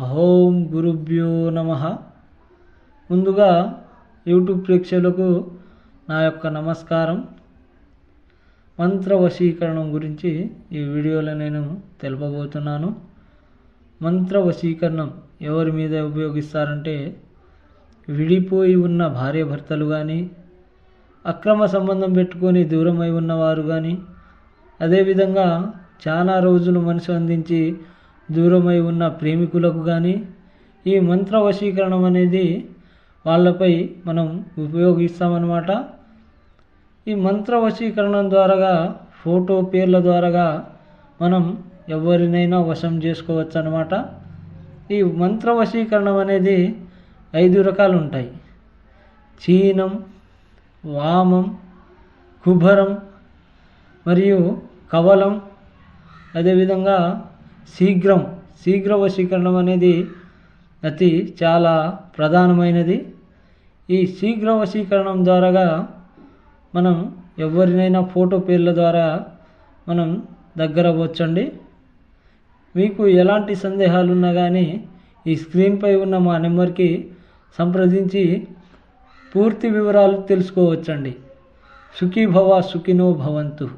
ఓం గురుభ్యో నమ. ముందుగా యూట్యూబ్ ప్రేక్షకులకు నా యొక్క నమస్కారం. మంత్ర వశీకరణం గురించి ఈ వీడియోలో నేను తెలుపబోతున్నాను. మంత్ర వశీకరణం ఎవరి మీద ఉపయోగిస్తారంటే విడిపోయి ఉన్న భార్యాభర్తలు కానీ అక్రమ సంబంధం పెట్టుకొని దూరమై ఉన్నవారు కానీ అదేవిధంగా చాలా రోజులు మనసు అందించి దూరమై ఉన్న ప్రేమికులకు కానీ ఈ మంత్ర వశీకరణం అనేది వాళ్ళపై మనం ఉపయోగిస్తామన్నమాట. ఈ మంత్ర వశీకరణం ద్వారాగా ఫోటో పేర్ల ద్వారాగా మనం ఎవరినైనా వశం చేసుకోవచ్చు అనమాట ఈ మంత్ర వశీకరణం అనేది ఐదు రకాలు ఉంటాయి చీనం వామం కుభరం మరియు కవలం. అదేవిధంగా శీఘ్రం శీఘ్ర వశీకరణం అనేది అతి చాలా ప్రధానమైనది. ఈ శీఘ్ర వశీకరణం ద్వారాగా మనం ఎవరినైనా ఫోటో పేర్ల ద్వారా మనం దగ్గర వచ్చండి మీకు ఎలాంటి సందేహాలు ఉన్నా కానీ ఈ స్క్రీన్పై ఉన్న మా నెంబర్కి సంప్రదించి పూర్తి వివరాలు తెలుసుకోవచ్చండి. సుఖీభవ సుఖినో భవంతు.